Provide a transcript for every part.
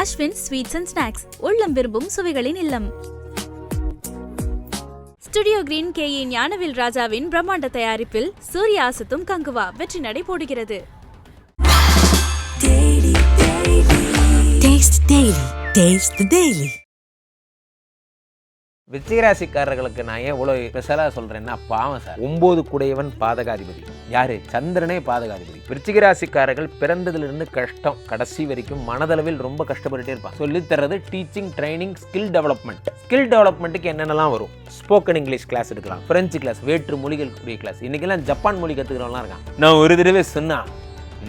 Ashwin sweets and snacks. உள்ளம் விரும்பும் சுவைகளின் இல்லம். Studio Green K A Gnanavel ராஜாவின் பிரம்மாண்ட தயாரிப்பில் சூர்யா அசத்தும் கங்குவா வெற்றி நடை போடுகிறது. Taste the Daily. விருச்சிகராசிக்காரர்களுக்கு நான் ஏன் இவ்வளோ ஸ்பெஷலாக சொல்கிறேன்னா பாவம் சார். ஒம்பது குடையவன் பாதகாதிபதி. யாரு? சந்திரனே பாதகாதிபதி. விருச்சிகராசிக்காரர்கள் பிறந்ததிலிருந்து கஷ்டம் கடைசி வரைக்கும் மனதளவில் ரொம்ப கஷ்டப்பட்டுட்டே இருப்பான் சொல்லித்தரது teaching training skill development skill டெவலப்மெண்ட்டுக்கு என்னென்னலாம் வரும்? ஸ்போக்கன் இங்கிலீஷ் கிளாஸ் எடுக்கலாம். பிரெஞ்சு கிளாஸ் வேற்று மொழிகள் கிளாஸ் இன்றைக்கெல்லாம் ஜப்பான் மொழி கற்றுக்கிறவங்களாம் இருக்கான். நான் ஒரு தடவை சொன்னா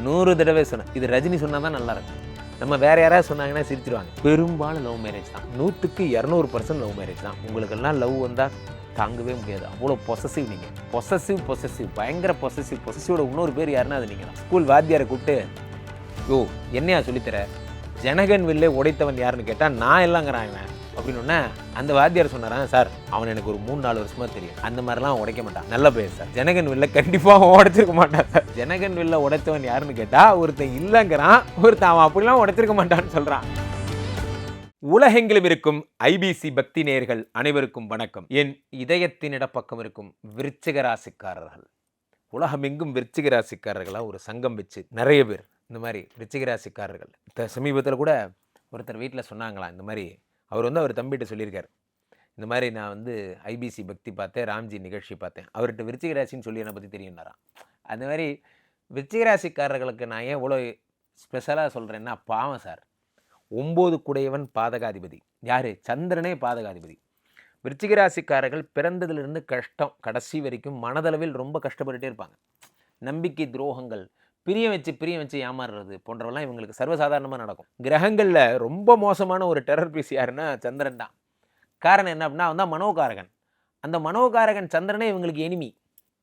நூறு தடவை சொன்னேன். இது ரஜினி சொன்னால் தான் நல்லா இருக்கும். நம்ம வேற யாராவது சொன்னாங்கன்னா சிரிச்சிருவாங்க. பெரும்பாலும் லவ் மேரேஜ் தான். நூற்றுக்கு இரநூறு பர்சன்ட் லவ் மேரேஜ் தான். உங்களுக்கெல்லாம் லவ் வந்தால் தாங்கவே முடியாது. அவ்வளோ பொசசிவ் நீங்கள் பொசசிவ் பொசசிவ் பயங்கர பொசசிவ் பொசசிவோட இன்னொரு பேர் யாருன்னா அது நீங்கள் தான் ஸ்கூல் வாத்தியாரை கூப்பிட்டு யோ என்னையா சொல்லித்தர? ஜனகன் வில்லே உடைத்தவன் யாருன்னு கேட்டால் நான் இல்லைங்கிறான் இவன். அப்படின்னு அந்த வாத்தியார் சொன்னாரான் சார் அவன் எனக்கு ஒரு மூணு நாலு வருஷமா தெரியும். அந்த மாதிரிலாம் உடைக்க மாட்டான். நல்ல பேர் சார். ஜனகன் வில்ல கண்டிப்பாக உடைச்சிருக்க மாட்டான் சார். ஜனகன் வில்ல உடைத்தவன் யாருன்னு கேட்டால் ஒருத்தன் இல்லைங்கிறான் ஒருத்தன் அவன் அப்படிலாம் உடைச்சிருக்க மாட்டான்னு சொல்கிறான் உலகெங்கிலும் இருக்கும் ஐபிசி பக்தி நேயர்கள் அனைவருக்கும் வணக்கம். என் இதயத்தின் இடப்பக்கம் இருக்கும் விருச்சிக ராசிக்காரர்கள். உலகமெங்கும் விருச்சிக ராசிக்காரர்களாக ஒரு சங்கம் வச்சு நிறைய பேர். இந்த மாதிரி விருச்சிக ராசிக்காரர்கள். இப்போ சமீபத்தில் கூட ஒருத்தர் வீட்டில் சொன்னாங்களாம் இந்த மாதிரி அவர் வந்து அவர் தம்பிகிட்ட சொல்லியிருக்காரு. இந்த மாதிரி நான் வந்து ஐபிசி பக்தி பார்த்தேன் ராம்ஜி நிகழ்ச்சி பார்த்தேன். அவர்கிட்ட விருச்சிக ராசின்னு சொல்லி என்னை பற்றி தெரியும்னாராம். அந்த மாதிரி விருச்சிக ராசிக்காரர்களுக்கு நான் ஏன் இவ்வளோ ஸ்பெஷலாக சொல்கிறேன்னா பாவம் சார் ஒம்பது குடையவன் பாதகாதிபதி. யார்? சந்திரனே பாதகாதிபதி. விருச்சிக ராசிக்காரர்கள் பிறந்ததிலிருந்து கஷ்டம் கடைசி வரைக்கும் மனதளவில் ரொம்ப கஷ்டப்பட்டுட்டே இருப்பாங்க. நம்பிக்கை துரோகங்கள் பிரிய வச்சு பிரிய வச்சு ஏமாறுறது போன்றவெல்லாம் இவங்களுக்கு சர்வசாதாரணமாக நடக்கும். கிரகங்களில் ரொம்ப மோசமான ஒரு டெரர் பீஸ் யாருன்னா சந்திரன் தான். காரணம் என்ன அப்படின்னா அவன் தான் மனோகாரகன். அந்த மனோகாரகன் சந்திரனே இவங்களுக்கு எனிமி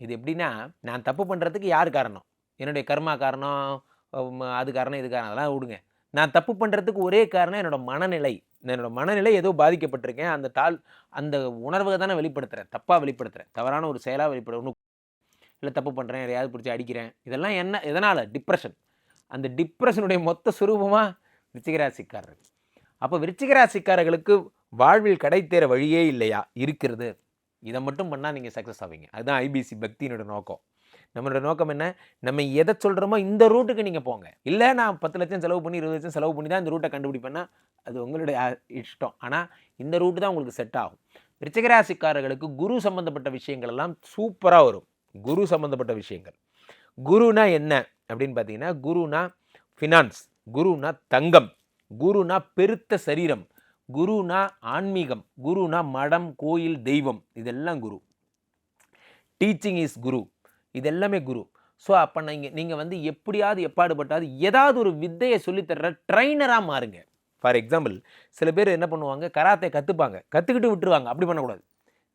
இது எப்படின்னா நான் தப்பு பண்ணுறதுக்கு யார் காரணம்? என்னுடைய கர்மா காரணம் அது காரணம் இது காரணம் அதெல்லாம் விடுங்க. நான் தப்பு பண்ணுறதுக்கு ஒரே காரணம் என்னோடய மனநிலை. என்னோடய மனநிலை ஏதோ பாதிக்கப்பட்டிருக்கேன். அந்த தாழ் அந்த உணர்வை தானே வெளிப்படுத்துகிறேன் தப்பாக வெளிப்படுத்துகிறேன் தவறான ஒரு செயலாக வெளிப்பட இல்லை தப்பு பண்ணுறேன் யாரையாவது பிடிச்சி அடிக்கிறேன். இதெல்லாம் என்ன எதனால்? டிப்ரெஷன் அந்த டிப்ரெஷனுடைய மொத்த சுரூபமாக விருச்சிகராசிக்காரர்கள் அப்போ விருச்சிகராசிக்காரர்களுக்கு வாழ்வில் கடைத்தேற வழியே இல்லையா? இருக்கிறது. இதை மட்டும் பண்ணால் நீங்கள் சக்ஸஸ் ஆவீங்க. அதுதான் ஐபிசி பக்தியினோட நோக்கம். நம்மளோட நோக்கம் என்ன? நம்ம எதை சொல்கிறோமோ இந்த ரூட்டுக்கு நீங்கள் போங்க. இல்லை நான் பத்து லட்சம் செலவு பண்ணி இருபது லட்சம் செலவு பண்ணி தான் இந்த ரூட்டை கண்டுபிடிப்பேன்னா அது உங்களுடைய இஷ்டம். ஆனால் இந்த ரூட்டு தான் உங்களுக்கு செட் ஆகும். விருச்சிகராசிக்காரர்களுக்கு குரு சம்பந்தப்பட்ட விஷயங்கள் எல்லாம் சூப்பராக வரும். குரு சம்மந்தப்பட்ட விஷயங்கள். குருனா என்ன? அப்படின்னு பார்த்தீங்கன்னா குருனா ஃபினான்ஸ் குருனா தங்கம் குருனா பெருத்த சரீரம் குருனா ஆன்மீகம் குருனா மடம் கோயில் தெய்வம் இதெல்லாம் குரு. டீச்சிங் இஸ் குரு. இது எல்லாமே குரு. ஸோ அப்போ நீங்கள் நீங்கள் வந்து எப்படியாவது எப்பாடுபட்டாவது ஏதாவது ஒரு வித்தையை சொல்லித்தர்ற ட்ரைனராக மாறுங்க. ஃபார் எக்ஸாம்பிள் சில பேர் என்ன பண்ணுவாங்க? கராத்தே கற்றுப்பாங்க கற்றுக்கிட்டு விட்டுருவாங்க. அப்படி பண்ணக்கூடாது.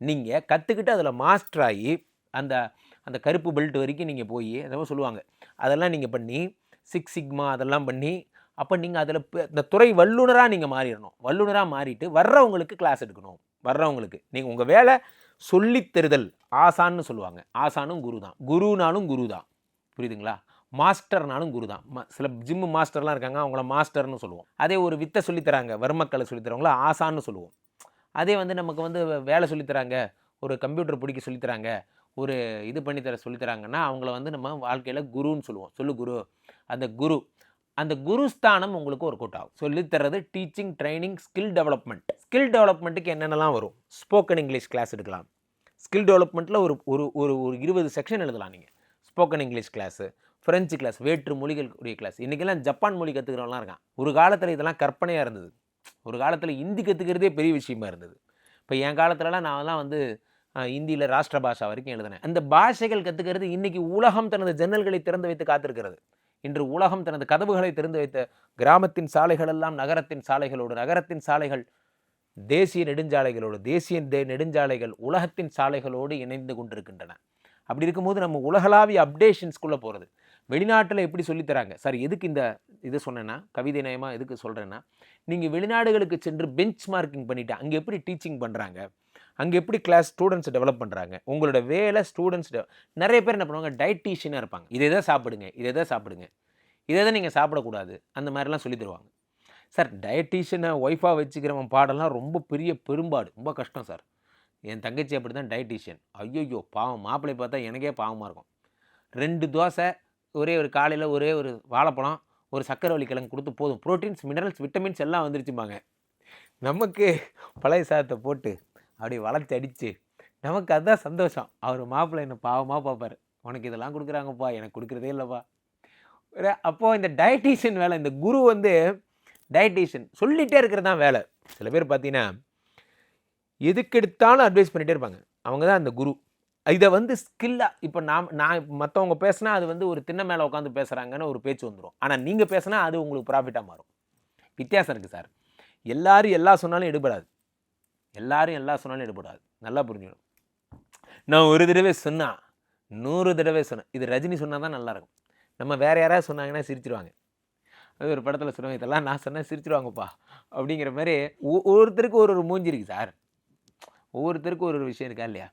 நீங்கள் கற்றுக்கிட்டு அதில் மாஸ்டர் ஆகி அந்த அந்த கருப்பு பெல்ட் வரைக்கும் நீங்கள் போய் அதெல்லாம் சொல்லுவாங்க. அதெல்லாம் நீங்கள் பண்ணி சிக்ஸ் சிக்மா அதெல்லாம் பண்ணி அப்போ நீங்கள் அதில் இந்த துறை வல்லுனராக நீங்கள் மாறிடணும். வல்லுனராக மாறிட்டு வர்றவங்களுக்கு கிளாஸ் எடுக்கணும். வர்றவங்களுக்கு நீங்கள் உங்கள் வேலை சொல்லித் தருதல். ஆசான்னு சொல்லுவாங்க. ஆசானும் குரு தான் குருனாலும் குரு தான் புரியுதுங்களா? மாஸ்டர்னாலும் குரு தான் சில ஜிம்மு மாஸ்டர்லாம் இருக்காங்க அவங்கள மாஸ்டர்னு சொல்லுவோம். அதே ஒரு வித்தை சொல்லித்தராங்க வர்மக்கலை சொல்லித்தரவங்கள ஆசான்னு சொல்லுவோம். அதே வந்து நமக்கு வந்து வே- வேலை சொல்லித்தராங்க ஒரு கம்ப்யூட்டர் பிடிக்க சொல்லித்தராங்க ஒரு இது பண்ணித்தர சொல்லித்தராங்கன்னா அவங்கள வந்து நம்ம வாழ்க்கையில் குருன்னு சொல்லுவோம். சொல்லு குரு. அந்த குரு. அந்த குருஸ்தானம் உங்களுக்கு ஒரு கூட்டம் ஆகும். சொல்லித்தரது teaching training skill development skill டெவலப்மெண்ட்டுக்கு என்னென்னலாம் வரும்? ஸ்போக்கன் இங்கிலீஷ் கிளாஸ் எடுக்கலாம். ஸ்கில் டெவலப்மெண்ட்டில் ஒரு ஒரு ஒரு ஒரு இருபது செக்ஷன் எழுதலாம் நீங்கள் spoken English class French class வேற்று மொழிகள் கிளாஸ் இன்றைக்கெல்லாம் ஜப்பான் மொழி கற்றுக்கிறவங்களாம் இருக்கான். ஒரு காலத்தில் இதெல்லாம் கற்பனையாக இருந்தது. ஒரு காலத்தில் ஹிந்தி கற்றுக்கிறதே பெரிய விஷயமா இருந்தது. இப்போ என் காலத்துலலாம் நான்லாம் வந்து இந்தியில் ராஷ்டிர பாஷா வரைக்கும் எழுதினேன். அந்த பாஷைகள் கற்றுக்கிறது இன்றைக்கி உலகம் தனது ஜன்னல்களை திறந்து வைத்து காத்திருக்கிறது. இன்று உலகம் தனது கதவுகளை திறந்து வைத்த கிராமத்தின் சாலைகள் எல்லாம் நகரத்தின் சாலைகளோடு நகரத்தின் சாலைகள் தேசிய நெடுஞ்சாலைகளோடு தேசிய தே- நெடுஞ்சாலைகள் உலகத்தின் சாலைகளோடு இணைந்து கொண்டிருக்கின்றன. அப்படி இருக்கும்போது நம்ம உலகளாவிய அப்டேஷன்ஸ்குள்ளே போகிறது வெளிநாட்டில் எப்படி சொல்லித் தராங்க? சார் எதுக்கு இந்த இது சொன்னேன்னா கவிதை நயமாக எதுக்கு சொல்கிறேன்னா நீங்கள் வெளிநாடுகளுக்கு சென்று பெஞ்ச் மார்க்கிங் பண்ணிவிட்டு அங்கே எப்படி டீச்சிங் பண்ணுறாங்க அங்கே எப்படி கிளாஸ் ஸ்டூடெண்ட்ஸ் டெவலப் பண்ணுறாங்க உங்களோட வேலை ஸ்டூடெண்ட்ஸ் நிறைய பேர் என்ன பண்ணுவாங்க? டயட்டீஷியனாக இருப்பாங்க. இதை தான் சாப்பிடுங்க இதை தான் சாப்பிடுங்க. இதை தான் நீங்கள் சாப்பிடக்கூடாது. அந்த மாதிரிலாம் சொல்லி தருவாங்க. சார் டயட்டீஷியனை ஒய்ஃபாக வச்சுக்கிறவன் பாடெல்லாம் ரொம்ப பெரிய பெரும்பாடு. ரொம்ப கஷ்டம் சார். என் தங்கச்சி அப்படி தான் டயட்டீஷியன் ஐயோ பாவம். மாப்பிள்ளை பார்த்தா எனக்கே பாவமாக இருக்கும். ரெண்டு தோசை ஒரே ஒரு காலையில் ஒரே ஒரு வாழைப்பழம் ஒரு சக்கரவள்ளி கிழங்கு கொடுத்து போதும். ப்ரோட்டீன்ஸ் மினரல்ஸ் விட்டமின்ஸ் எல்லாம் வந்துருச்சுப்பாங்க நமக்கு பழைய சாதத்தை போட்டு அப்படி வளர்த்து அடித்து நமக்கு அதுதான் சந்தோஷம். அவர் மாப்பிள்ளை என்னை பாவமாக பார்ப்பார். உனக்கு இதெல்லாம் கொடுக்குறாங்கப்பா எனக்கு கொடுக்குறதே இல்லைப்பா. அப்போது இந்த டயட்டீஷியன் வேலை இந்த குரு வந்து டயட்டீஷியன் சொல்லிகிட்டே இருக்கிறது தான் வேலை. சில பேர் பார்த்தீங்கன்னா எதுக்கு எடுத்தாலும் அட்வைஸ் பண்ணிகிட்டே இருப்பாங்க. அவங்க தான் அந்த குரு. இதை வந்து ஸ்கில்லாக இப்போ நான் நான் மற்றவங்க பேசுனா அது வந்து ஒரு தின்ன மேலே உட்காந்து பேசுகிறாங்கன்னு ஒரு பேச்சு வந்துடும் ஆனால் நீங்கள் பேசுனா அது உங்களுக்கு ப்ராஃபிட்டாக மாறும். வித்தியாசம் இருக்குது சார். எல்லோரும் எல்லா சொன்னாலும் எடுபடாது எல்லாரும் எல்லா சொன்னாலும் எடுபடாது. நல்லா புரிஞ்சுக்கணும். நான் ஒரு தடவை சொன்னால் நூறு தடவை சொன்னேன். இது ரஜினி சொன்னால் தான் நல்லாயிருக்கும் நம்ம வேறு யாராவது சொன்னாங்கன்னா சிரிச்சிருவாங்க. அது ஒரு படத்தில் சொல்லுவாங்க இதெல்லாம் நான் சொன்னால் சிரிச்சிருவாங்கப்பா. அப்படிங்கிற மாதிரி ஒவ்வொருத்தருக்கும் ஒரு ஒரு மூஞ்சி இருக்குது சார். ஒவ்வொருத்தருக்கும் ஒரு ஒரு விஷயம் இருக்கா இல்லையா?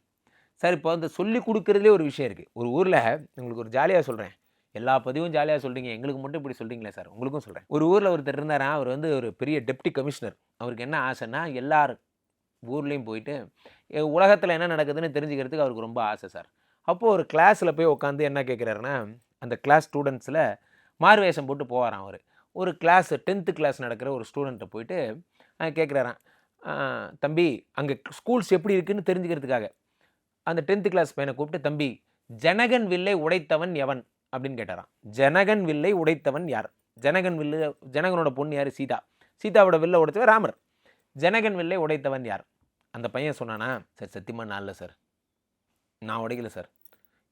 சார் இப்போ அந்த சொல்லி கொடுக்குறதுலே ஒரு விஷயம் இருக்குது ஒரு ஊரில் உங்களுக்கு ஒரு ஜாலியாக சொல்கிறேன் எல்லா பதிவும் ஜாலியாக சொல்கிறீங்க எங்களுக்கு மட்டும் இப்படி சொல்கிறீங்களே சார்? உங்களுக்கும் சொல்கிறேன் ஒரு ஊரில் ஒருத்தர் இருந்தாரா? அவர் வந்து ஒரு பெரிய டெப்டி கமிஷனர். அவருக்கு என்ன ஆசைன்னா எல்லாரும் ஊர்லேயும் போயிட்டு உலகத்தில் என்ன நடக்குதுன்னு தெரிஞ்சுக்கிறதுக்கு அவருக்கு ரொம்ப ஆசை சார். அப்போது ஒரு கிளாஸில் போய் உட்காந்து என்ன கேட்குறாருன்னா அந்த கிளாஸ் ஸ்டூடெண்ட்ஸில் மார்வேஷம் போட்டு போகிறான் அவர். ஒரு கிளாஸ் டென்த்து கிளாஸ் நடக்கிற ஒரு ஸ்டூடெண்ட்டை போயிட்டு கேட்குறாராம் தம்பி அங்கே ஸ்கூல்ஸ் எப்படி இருக்குன்னு தெரிஞ்சுக்கிறதுக்காக. அந்த டென்த்து கிளாஸ் பையனை கூப்பிட்டு தம்பி ஜனகன் வில்லை உடைத்தவன் எவன்? அப்படின்னு கேட்டாரான் ஜனகன் வில்லை உடைத்தவன் யார்? ஜனகன் வில்லு ஜனகனோட பொண்ணு யார்? சீதா. சீதாவோட வில்லை உடைத்தவன் ராமர். ஜனகன் வில்லை உடைத்தவன் யார்? அந்த பையன் சொன்னானா சார் சத்தியமாக நான் இல்லை சார். நான் உடைக்கல சார்.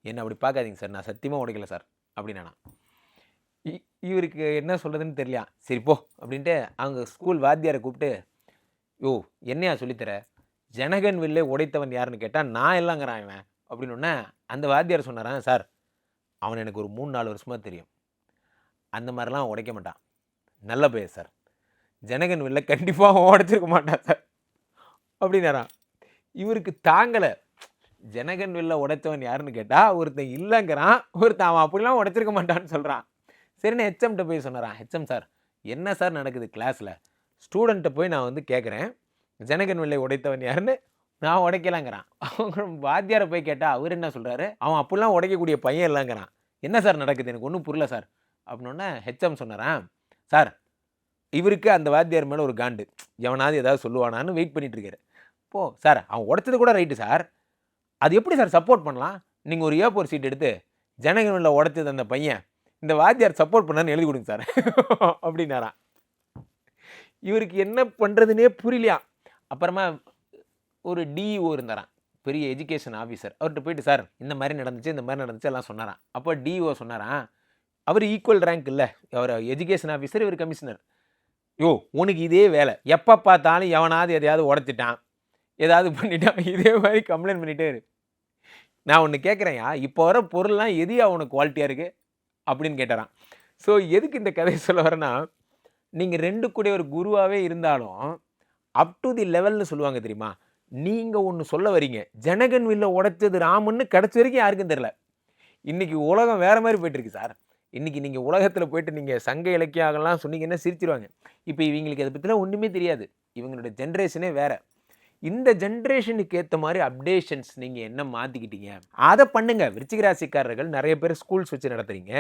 என்னை அப்படி பார்க்காதீங்க சார். நான் சத்தியமாக உடைக்கல சார். அப்படின்னா இ- இவருக்கு என்ன சொல்கிறதுன்னு தெரியலையா? சரி போ. அப்படின்ட்டு அவங்க ஸ்கூல் வாத்தியாரை கூப்பிட்டு யோ என்னையா சொல்லித்தர? ஜனகன் வில்லை உடைத்தவன் யாருன்னு கேட்டால் நான் இல்லைங்கிறான் இவன். அப்படின்னு உடனே அந்த வாத்தியார் சொன்னாரான் சார் அவன் எனக்கு ஒரு மூணு நாலு வருஷமாக தெரியும். அந்த மாதிரிலாம் உடைக்க மாட்டான். நல்ல பையன் சார். ஜனகன் வில்லை கண்டிப்பாக அவன் உடைச்சிருக்க மாட்டான் சார். அப்படின்னாரான் இவருக்கு தாங்கலை. ஜனகன் வில்ல உடைத்தவன் யாருன்னு கேட்டால் ஒருத்தன் இல்லைங்கிறான் ஒருத்தன் அவன் அப்படிலாம் உடைச்சிருக்க மாட்டான்னு சொல்கிறான் சரின்னு ஹெச்எம்கிட்ட போய் சொன்னாரான் ஹெச்எம் சார் என்ன சார் நடக்குது கிளாஸில் ஸ்டூடெண்ட்டை போய் நான் வந்து கேட்குறேன் ஜனகன் வில்லை உடைத்தவன் யாருன்னு? நான் உடைக்கலாங்கிறான். அவங்க வாத்தியாரை போய் கேட்டால் அவர் என்ன சொல்கிறாரு அவன் அப்படிலாம் உடைக்கக்கூடிய பையன் இல்லைங்கிறான். என்ன சார் நடக்குது? எனக்கு ஒன்றும் புரியல சார் அப்படின்னோடனே ஹெச்எம் சொன்னாரான் சார் இவருக்கு அந்த வாத்தியார் மேலே ஒரு காண்டு. எவனாவது ஏதாவது சொல்லுவானான்னு வெயிட் பண்ணிகிட்டு இருக்காரு. போ. சார் அவன் உடைச்சது கூட ரைட்டு சார். அது எப்படி சார் சப்போர்ட் பண்ணலாம்? நீங்கள் ஒரு ஏ ஃபோர் சீட் எடுத்து ஜனகனில் உடைச்சது அந்த பையன் இந்த வாத்தியார் சப்போர்ட் பண்ணான்னு எழுதி கொடுங்க சார். அப்படின்னாரான் இவருக்கு என்ன பண்ணுறதுனே புரியலையா? அப்புறமா ஒரு டிஇஓ இருந்தாரான் பெரிய எஜுகேஷன் ஆஃபீஸர் அவர்கிட்ட போயிட்டு சார் இந்த மாதிரி நடந்துச்சு இந்த மாதிரி நடந்துச்சு எல்லாம் சொன்னாரான் அப்போ டிஇஓ சொன்னாரான் அவர் ஈக்குவல் ரேங்க் இல்லை. அவர் எஜுகேஷன் ஆஃபீஸர் இவர் கமிஷனர் யோ உனக்கு இதே வேலை. எப்போ பார்த்தாலும் எவனாவது எதையாவது உடச்சிட்டான். ஏதாவது பண்ணிட்டான் இதே மாதிரி கம்ப்ளைண்ட் பண்ணிட்டே இரு. நான் ஒன்று கேட்குறேன்யா இப்போ வர பொருள்லாம் எதுயா உனக்கு குவாலிட்டியாக இருக்குது அப்படின்னு கேட்டாராம் ஸோ எதுக்கு இந்த கதையை சொல்ல வரேன்னா நீங்கள் ரெண்டு கூட ஒரு குருவாகவே இருந்தாலும் அப் டு தி லெவல்னு சொல்லுவாங்க தெரியுமா? நீங்கள் ஒன்று சொல்ல வரீங்க ஜனகன் வில்ல உடைச்சது ராமன்னு கிடச்ச வரைக்கும் யாருக்கும் தெரில இன்றைக்கி உலகம் வேறு மாதிரி போயிட்டுருக்கு சார். இன்றைக்கி நீங்கள் உலகத்தில் போயிட்டு நீங்கள் சங்க இலக்கியாகலாம் சொன்னீங்கன்னா சிரிச்சிருவாங்க. இப்போ இவங்களுக்கு அதை பற்றிலாம் ஒன்றுமே தெரியாது. இவங்களோட ஜென்ரேஷனே வேறு. இந்த ஜென்ரேஷனுக்கு ஏற்ற மாதிரி அப்டேஷன்ஸ் நீங்கள் என்ன மாற்றிக்கிட்டீங்க அதை பண்ணுங்கள் விருச்சிக ராசிக்காரர்கள் நிறைய பேர் ஸ்கூல்ஸ் வச்சு நடத்துறீங்க.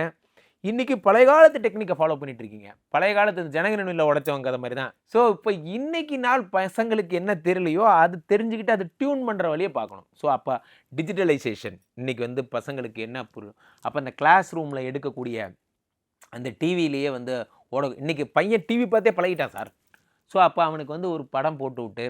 இன்றைக்கி பழைய காலத்து டெக்னிக்கை ஃபாலோ பண்ணிட்டு இருக்கீங்க. பழைய காலத்து ஜனகனில் உடைச்சவங்க கதை மாதிரி தான் ஸோ இப்போ இன்னைக்கு நாள் பசங்களுக்கு என்ன தெரியலையோ அது தெரிஞ்சுக்கிட்டு அதை டியூன் பண்ணுற வழியை பார்க்கணும். ஸோ அப்போ டிஜிட்டலைசேஷன் இன்றைக்கி வந்து பசங்களுக்கு என்ன புரியும் அப்போ அந்த கிளாஸ் ரூமில் எடுக்கக்கூடிய அந்த டிவிலேயே வந்து ஓட இன்னைக்கு பையன் டிவி பார்த்தே பழகிட்டான் சார். ஸோ அப்போ அவனுக்கு வந்து ஒரு படம் போட்டு விட்டு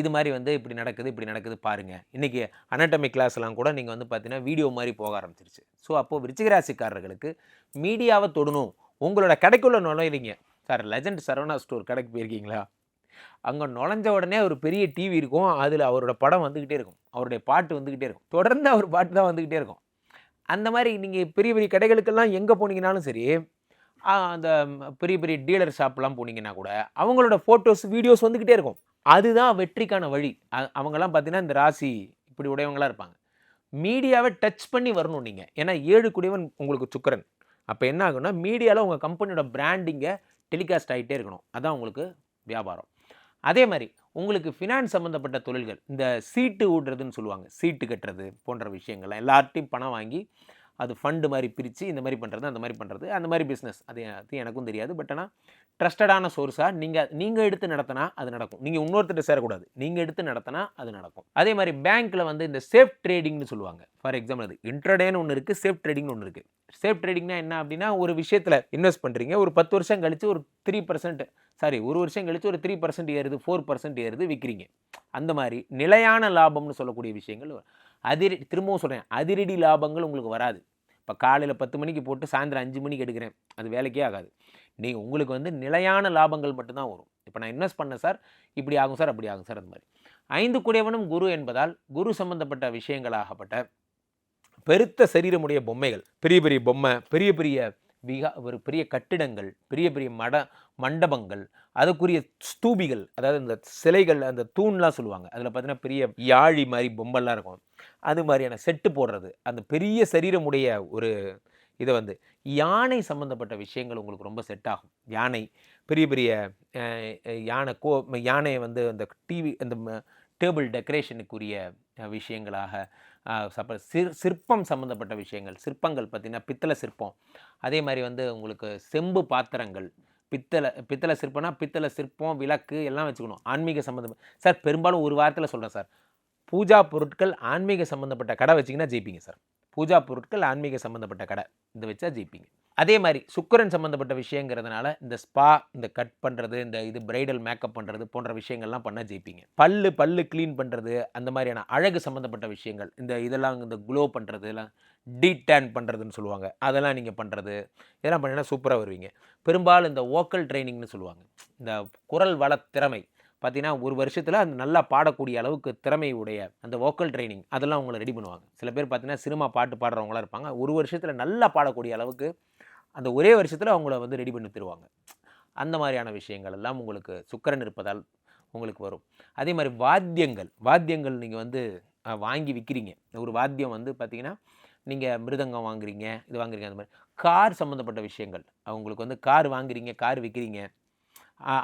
இது மாதிரி வந்து இப்படி நடக்குது இப்படி நடக்குது பாருங்கள் இன்றைக்கி அனாட்டமி கிளாஸ்லாம் கூட நீங்கள் வந்து பார்த்தீங்கன்னா வீடியோ மாதிரி போக ஆரம்பிச்சிருச்சு. ஸோ அப்போது விருச்சிகராசிக்காரர்களுக்கு மீடியாவை தொடணும். உங்களோட கடைக்குள்ளே நுழையிறீங்க. சார் லெஜண்ட் சரவணா ஸ்டோர் கடைக்கு போயிருக்கீங்களா? அங்கே நுழைஞ்ச உடனே ஒரு பெரிய டிவி இருக்கும். அதில் அவரோட படம் வந்துக்கிட்டே இருக்கும். அவருடைய பாட்டு வந்துக்கிட்டே இருக்கும். தொடர்ந்து அவர் பாட்டு தான் வந்துக்கிட்டே இருக்கும். அந்த மாதிரி நீங்கள் பெரிய பெரிய கடைகளுக்கெல்லாம் எங்கே போனீங்கனாலும் சரி அந்த பெரிய பெரிய டீலர் ஷாப்லாம் போனீங்கன்னா கூட அவங்களோட ஃபோட்டோஸ் வீடியோஸ் வந்துக்கிட்டே இருக்கும். அதுதான் வெற்றிக்கான வழி. அவங்கெல்லாம் பார்த்தீங்கன்னா இந்த ராசி இப்படி உடையவங்களா இருப்பாங்க. மீடியாவை டச் பண்ணி வரணும் நீங்கள் ஏன்னா ஏழு குடியவன் உங்களுக்கு சுக்கரன். அப்போ என்ன ஆகும்னா மீடியாவில் உங்கள் கம்பெனியோட பிராண்டிங்கை டெலிகாஸ்ட் ஆகிட்டே இருக்கணும். அதான் உங்களுக்கு வியாபாரம். அதே மாதிரி உங்களுக்கு ஃபினான்ஸ் சம்மந்தப்பட்ட தொழில்கள் இந்த சீட்டு ஊடுறதுன்னு சொல்லுவாங்க. சீட்டு கட்டுறது போன்ற விஷயங்கள்லாம் எல்லார்ட்டையும் பணம் வாங்கி அது ஃபண்டு மாதிரி பிரித்து இந்த மாதிரி பண்ணுறது அந்த மாதிரி பண்ணுறது அந்த மாதிரி பிஸ்னஸ் அது அது எனக்கும் தெரியாது. பட் ஆனால் ட்ரஸ்டடான சோர்ஸாக நீங்கள் நீங்கள் எடுத்து நடத்தினா அது நடக்கும். நீங்கள் இன்னொருத்தர் சேரக்கூடாது. நீங்கள் எடுத்து நடத்தினா அது நடக்கும். அதே மாதிரி பேங்க்கில் வந்து இந்த சேஃப் ட்ரேடிங்னு சொல்லுவாங்க. ஃபார் எக்ஸாம்பிள் அது இன்ட்ரடேன்னு ஒன்று இருக்குது சேஃப் ட்ரேடிங்னு ஒன்று இருக்குது சேஃப் ட்ரேடிங்னா என்ன அப்படின்னா ஒரு விஷயத்தில் இன்வெஸ்ட் பண்ணுறீங்க ஒரு பத்து வருஷம் கழித்து ஒரு த்ரீ பர்சன்ட் சாரி ஒரு வருஷம் கழித்து ஒரு த்ரீ பர்சன்ட் ஏறுது ஃபோர் பர்சன்ட் ஏறுது விற்கிறீங்க அந்த மாதிரி நிலையான லாபம்னு சொல்லக்கூடிய விஷயங்கள் அதிரடி திரும்பவும் சொல்கிறேன் அதிரடி லாபங்கள் உங்களுக்கு வராது. இப்போ காலையில் பத்து மணிக்கு போட்டு சாயந்தரம் அஞ்சு மணிக்கு எடுக்கிறேன் அது வேலைக்கே ஆகாது. நீங்கள் உங்களுக்கு வந்து நிலையான லாபங்கள் மட்டும்தான் வரும். இப்போ நான் இன்வெஸ்ட் பண்ணேன் சார் இப்படி ஆகும் சார் அப்படி ஆகும் சார் அந்த மாதிரி. ஐந்து குடையவனும் குரு என்பதால் குரு சம்பந்தப்பட்ட விஷயங்களாகப்பட்ட பெருத்த சரீரமுடைய பொம்மைகள் பெரிய பெரிய பொம்மை பெரிய பெரிய விகா ஒரு பெரிய கட்டிடங்கள் பெரிய பெரிய மட மண்டபங்கள் அதுக்குரிய ஸ்தூபிகள் அதாவது இந்த சிலைகள் அந்த தூண்லாம் சொல்லுவாங்க. அதில் பார்த்தீங்கன்னா பெரிய யாழி மாதிரி பொம்மெல்லாம் இருக்கும். அது மாதிரியான செட்டு போடுறது. அந்த பெரிய சரீரமுடைய ஒரு இதை வந்து யானை சம்மந்தப்பட்ட விஷயங்கள் உங்களுக்கு ரொம்ப செட் ஆகும். யானை பெரிய பெரிய யானை கோ யானையை வந்து அந்த டிவி அந்த டேபிள் டெக்கரேஷனுக்குரிய விஷயங்களாக சப்ப சிற் சிற்பம் சம்மந்தப்பட்ட விஷயங்கள். சிற்பங்கள் பார்த்திங்கன்னா பித்தளை சிற்பம். அதே மாதிரி வந்து உங்களுக்கு செம்பு பாத்திரங்கள். பித்தளை பித்தளை சிற்பம்னா பித்தளை சிற்பம் விளக்கு எல்லாம் வச்சுக்கணும். ஆன்மீக சம்மந்தம் சார் பெரும்பாலும் ஒரு வாரத்தில் சொல்கிறேன் சார். பூஜா பொருட்கள் ஆன்மீக சம்மந்தப்பட்ட கடை வச்சிங்கன்னா ஜெயிப்பீங்க சார். பூஜா பொருட்கள் ஆன்மீக சம்மந்தப்பட்ட கடை. இதை வச்சா ஜெயிப்பீங்க. அதே மாதிரி சுக்கரன் சம்மந்தப்பட்ட விஷயங்கிறதுனால இந்த ஸ்பா இந்த கட் பண்ணுறது இந்த இது பிரைடல் மேக்கப் பண்ணுறது போன்ற விஷயங்கள்லாம் பண்ண ஜெயிப்பீங்க. பல்லு பல்லு க்ளீன் பண்ணுறது அந்த மாதிரியான அழகு சம்மந்தப்பட்ட விஷயங்கள் இந்த இதெல்லாம் இந்த க்ளோ பண்ணுறது எல்லாம் டீடேன் பண்ணுறதுன்னு சொல்லுவாங்க. அதெல்லாம் நீங்கள் பண்ணுறது இதெல்லாம் பண்ணினா சூப்பராக வருவீங்க. பெரும்பாலும் இந்த வோக்கல் ட்ரைனிங்னு சொல்லுவாங்க. இந்த குரல் வள திறமை பார்த்தீங்கன்னா ஒரு வருஷத்தில் அந்த நல்லா பாடக்கூடிய அளவுக்கு திறமை உடைய அந்த வோக்கல் ட்ரைனிங் அதெல்லாம் அவங்களை ரெடி பண்ணுவாங்க. சில பேர் பார்த்தீங்கன்னா சினிமா பாட்டு பாடுறவங்களாம் இருப்பாங்க. ஒரு வருஷத்தில் நல்லா பாடக்கூடிய அளவுக்கு அந்த ஒரே வருஷத்தில் அவங்கள வந்து ரெடி பண்ணி தருவாங்க. அந்த மாதிரியான விஷயங்கள் எல்லாம் உங்களுக்கு சுக்கரன் இருப்பதால் உங்களுக்கு வரும். அதே மாதிரி வாத்தியங்கள் வாத்தியங்கள் நீங்கள் வந்து வாங்கி விற்கிறீங்க ஒரு வாத்தியம் வந்து பார்த்தீங்கன்னா நீங்கள் மிருதங்கம் வாங்குறீங்க இது வாங்குறீங்க அந்த மாதிரி. கார் சம்மந்தப்பட்ட விஷயங்கள். அவங்களுக்கு வந்து கார் வாங்குறீங்க கார் விற்கிறீங்க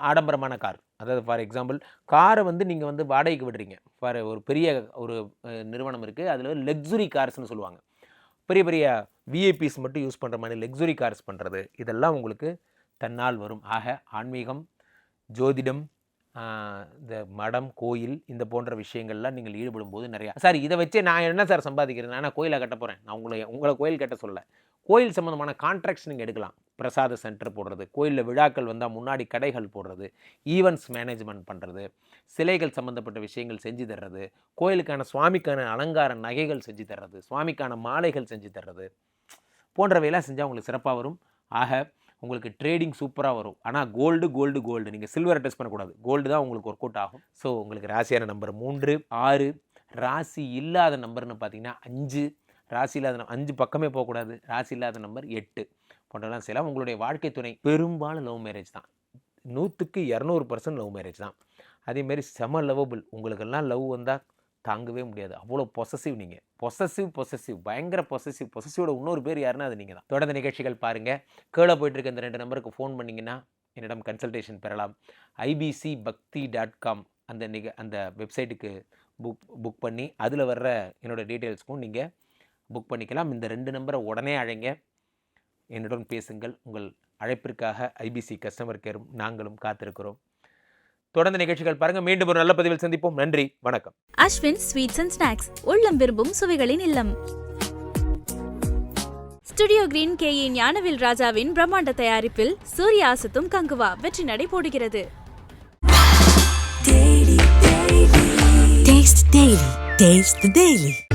ஆடம்பரமான கார். அதாவது ஃபார் எக்ஸாம்பிள் காரை வந்து நீங்கள் வந்து வாடகைக்கு விடுறீங்க. ஃபார் ஒரு பெரிய ஒரு நிறுவனம் இருக்குது அதில் லக்ஸுரி கார்ஸ்னு சொல்லுவாங்க. பெரிய பெரிய விஐபிஸ் மட்டும் யூஸ் பண்ணுற மாதிரி லக்ஸுரி கார்ஸ் பண்ணுறது இதெல்லாம் உங்களுக்கு தன்னால் வரும். ஆக ஆன்மீகம் ஜோதிடம் இந்த மடம் கோயில் இந்த போன்ற விஷயங்கள்லாம் நீங்கள் ஈடுபடும் போது நிறையா சார் இதை வச்சே நான் என்ன சார் சம்பாதிக்கிறேன் நான் கோயிலை கட்ட போகிறேன் நான் உங்களை உங்களை கோயில் கட்ட சொல்லலை. கோயில் சம்மந்தமான கான்ட்ராக்ட்ஸ் நீங்கள் எடுக்கலாம். பிரசாத சென்டர் போடுறது கோயிலில் விழாக்கள் வந்தால் முன்னாடி கடைகள் போடுறது ஈவெண்ட்ஸ் மேனேஜ்மெண்ட் பண்ணுறது சிலைகள் சம்மந்தப்பட்ட விஷயங்கள் செஞ்சு தர்றது கோயிலுக்கான சுவாமிக்கான அலங்கார நகைகள் செஞ்சு தர்றது சுவாமிக்கான மாலைகள் செஞ்சு தர்றது போன்றவையெல்லாம் செஞ்சால் உங்களுக்கு சிறப்பாக வரும். ஆக உங்களுக்கு ட்ரேடிங் சூப்பராக வரும். ஆனால் கோல்டு கோல்டு கோல்டு நீங்கள் சில்வர் டெஸ்ட் பண்ணக்கூடாது. கோல்டு தான் உங்களுக்கு ஒர்க் அவுட் ஆகும். ஸோ உங்களுக்கு ராசியான நம்பர் மூன்று ஆறு. ராசி இல்லாத நம்பர்னு பார்த்தீங்கன்னா அஞ்சு. ராசி இல்லாத நம்- அஞ்சு பக்கமே போகக்கூடாது. ராசி இல்லாத நம்பர் எட்டு. போன்றெல்லாம் செய்யலாம். உங்களுடைய வாழ்க்கை துணை பெரும்பாலும் லவ் மேரேஜ் தான். நூற்றுக்கு இரநூறு பர்சன்ட் லவ் மேரேஜ் தான். அதேமாரி செம லவ்வபிள் உங்களுக்கெல்லாம் லவ் வந்தால் தாங்கவே முடியாது. அவ்வளோ பொசசிவ் நீங்கள் பொசசிவ் பொசசிவ் பயங்கர பொசசிவ் பொசசிவோட இன்னொரு பேர் யாருன்னா அது நீங்கள் தான் தொடர்ந்து நிகழ்ச்சிகள் பாருங்கள் கீழே போயிட்டு இருக்க இந்த ரெண்டு நம்பருக்கு ஃபோன் பண்ணிங்கன்னா என்னிடம் கன்சல்டேஷன் பெறலாம். ஐபிசி பக்தி டாட் காம் அந்த நிக அந்த வெப்சைட்டுக்கு புக் புக் பண்ணி அதில் வர்ற என்னோடய டீட்டெயில்ஸ்க்கும் நீங்கள் புக் பண்ணிக்கலாம். இந்த ரெண்டு நம்பரை உடனே அழைங்க. என்னுடன் பேசுங்கள். உங்கள் அழைப்பிற்காக ஐபிசி கஸ்டமர் கேரும் நாங்களும் காத்திருக்கிறோம். தொடர்ந்து நிகழ்ச்சிகள் பாருங்கள் மீண்டும் ஒரு நல்ல பதிவில் சந்திப்போம். நன்றி. வணக்கம். Ashwin sweets and snacks. உள்ளம் விரும்பும் சுவைகளின் இல்லம். Studio green K A Gnanavel ராஜாவின் பிரம்மாண்ட தயாரிப்பில் சூர்யா அசத்தும் கங்குவா வெற்றி நடை போடுகிறது. Taste the Daily. Taste the Daily.